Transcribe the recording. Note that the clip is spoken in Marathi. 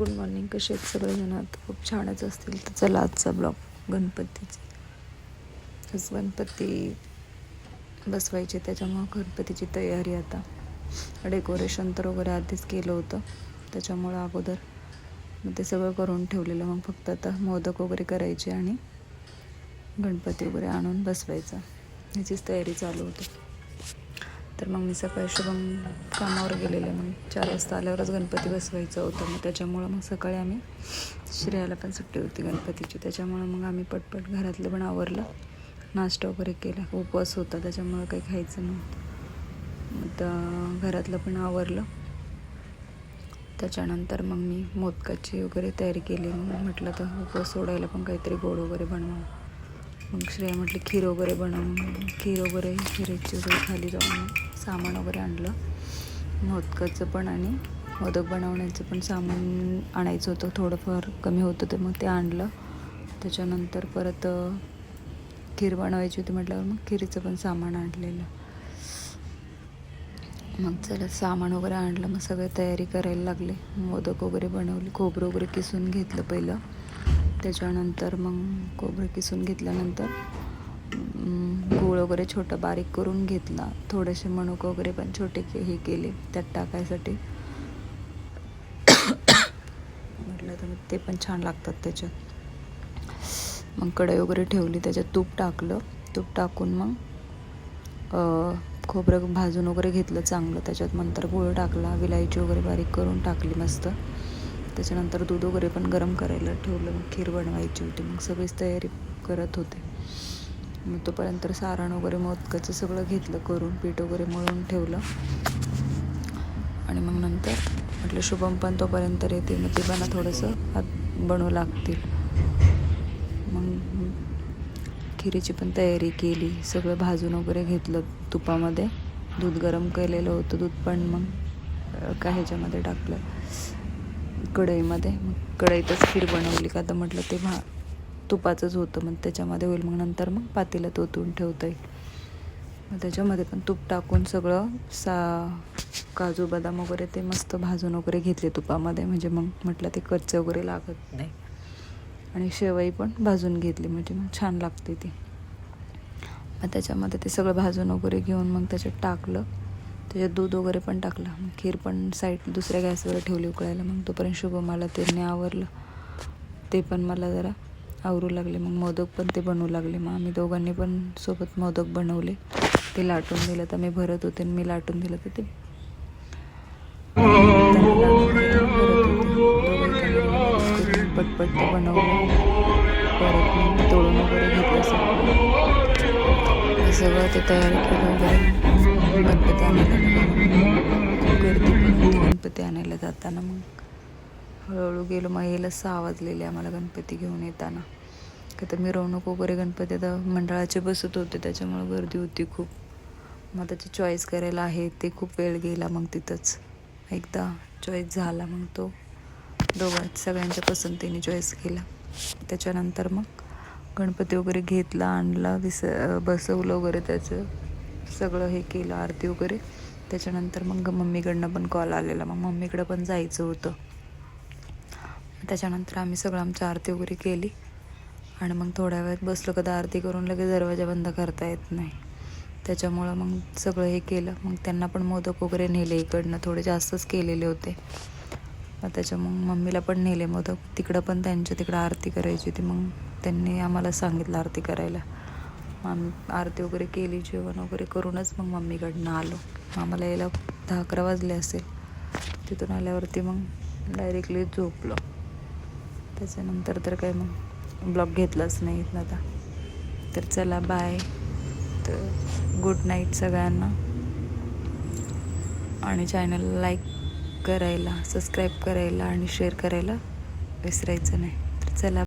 गुड मॉर्निंग कसे आहेत सगळेजण आता खूप छानच असतील. तर चला आजचा ब्लॉग गणपतीचे. आज गणपती बसवायचे त्याच्यामुळं गणपतीची तयारी आता. डेकोरेशन तर वगैरे आधीच केलं होतं. त्याच्यामुळं अगोदर मग ते सगळं करून ठेवलेलं. मग फक्त आता मोदक वगैरे करायचे आणि गणपती वगैरे आणून बसवायचा. ह्याचीच तयारी चालू होती. तर मग मी सकाळी शुभम कामावर गेलेले. मग चार वाजता आल्यावरच गणपती बसवायचं होतं. मग त्याच्यामुळं मग सकाळी आम्ही श्रेयाला पण सुट्टी होती गणपतीची. त्याच्यामुळं मग आम्ही पटपट घरातलं पण आवरलं. नाश्ता वगैरे केला. उपवास होता. त्याच्यामुळं काही खायचं नव्हतं. मग तर घरातलं पण आवरलं. त्याच्यानंतर मग मी मोदकाची वगैरे तयारी केली. मग म्हटलं तर उपवास सोडायला पण काहीतरी गोड वगैरे बनवा. मग श्रेया म्हटली खीर वगैरे बनव खीर वगैरे खीरची वगैरे खाली जाऊन सामान वगैरे आणलं. मोदकाचं पण आणि मोदक बनवण्याचं पण सामान आणायचं होतं. थोडंफार कमी होतं ते मग ते आणलं. त्याच्यानंतर परत खीर बनवायची होती म्हटल्यावर मग खिरीचं पण सामान आणलेलं. मग चला सामान वगैरे आणलं मग सगळं तयारी करायला लागले. मोदक वगैरे बनवले खोबरं वगैरे किसून घेतलं पहिलं. त्याच्यानंतर मग खोबरं किसून घेतल्यानंतर गूळ वगैरे छोटं बारीक करून घेतला. थोडेसे मणूक वगैरे पण छोटे के हे केले त्यात टाकायसाठी. म्हटलं तर ते पण छान लागतात त्याच्यात. मग कढई वगैरे ठेवली त्याच्यात तूप टाकलं. तूप टाकून मग खोबरं भाजून वगैरे घेतलं चांगलं. त्याच्यात नंतर गुळ टाकला विलायची वगैरे बारीक करून टाकली मस्त. त्याच्यानंतर दूध वगैरे पण गरम करायला ठेवलं मग खीर बनवायची होती मग सगळीच तयारी करत होते. मग तोपर्यंत सारण वगैरे मोदकाचं सगळं घेतलं करून पीठ वगैरे मळून ठेवलं. आणि मग नंतर म्हटलं शुभम पण तोपर्यंत येते मग ते पण थोडंसं हात बनवू लागतील. मग खिरीची पण तयारी केली सगळं भाजून वगैरे घेतलं तुपामध्ये. दूध गरम केलेलं होतं दूध पण मग अ, काय ह्याच्यामध्ये टाकलं? कढईमध्ये. मग कढईतच खीर बनवली का? तर म्हटलं ते भा तुपाचंच होतं मग त्याच्यामध्ये होईल. मग नंतर मग पातेल्यात ओतून ठेवता येईल. मग त्याच्यामध्ये पण तूप टाकून सगळं सा काजू बदाम वगैरे ते मस्त भाजून वगैरे घेतले तुपामध्ये. म्हणजे मग म्हटलं ते कच्चे वगैरे लागत नाही. आणि शेवई पण भाजून घेतली. म्हणजे मग छान लागते ती. मग त्याच्यामध्ये ते सगळं भाजून वगैरे घेऊन मग त्याच्यात टाकलं. त्याच्यात दूध वगैरे पण टाकलं. मग खीर पण साईड दुसऱ्या गॅसवर ठेवली उकळायला. मग तोपर्यंत शुभ मला त्याने आवरलं. ते पण मला जरा आवरू लागले. मग मोदक पण ते बनवू लागले. मग आम्ही दोघांनी पण सोबत मोदक बनवले. ते लाटून दिलं तर मी भरत होते आणि मी लाटून दिलं तर ते पटपट ते बनवलं. परत मी तोडून वगैरे घेतलं सगळं. सगळं ते तयार केलं. वगैरे गणपती आणायला खूप गर्दी पण होती गणपती आणायला जाताना मग हळूहळू गेलो. मग यायला सहा वाजलेले आम्हाला गणपती घेऊन येताना. का तर मिरवणूक वगैरे गणपती आता मंडळाचे बसत होते त्याच्यामुळे गर्दी होती खूप. मग त्याची चॉईस करायला आहे ते खूप वेळ गेला मग तिथंच. एकदा चॉईस झाला मग तो दोघां सगळ्यांच्या पसंतीने चॉईस केला. त्याच्यानंतर मग गणपती वगैरे घेतला आणला विस बसवलं वगैरे त्याचं. सगळं हे केलं आरती वगैरे. त्याच्यानंतर मग मम्मीकडनं पण कॉल आलेला. मग मम्मीकडं पण जायचं होतं. त्याच्यानंतर आम्ही सगळं आमची आरती वगैरे केली. आणि मग थोड्या वेळात बसलो. कदा आरती करून लगेच दरवाजा बंद करता येत नाही. त्याच्यामुळं मग सगळं हे केलं. मग त्यांना पण मोदक वगैरे नेले इकडनं. थोडे जास्तच केलेले होते. मग त्याच्या मग मम्मीला पण नेले मोदक. तिकडं पण त्यांच्या तिकडं आरती करायची होती. मग त्यांनी आम्हाला सांगितलं आरती करायला. आम्ही आरती वगैरे केली जेवण वगैरे करूनच मग मम्मीकडनं आलो. आम्हाला यायला दहा अकरा वाजले असेल. तिथून आल्यावरती मग डायरेक्टली झोपलो. त्याच्यानंतर तर काय मग ब्लॉग घेतलाच नाही आता. तर चला बाय तर गुड नाईट सगळ्यांना. आणि चॅनलला लाईक करायला सबस्क्राईब करायला आणि शेअर करायला विसरायचं नाही. तर चला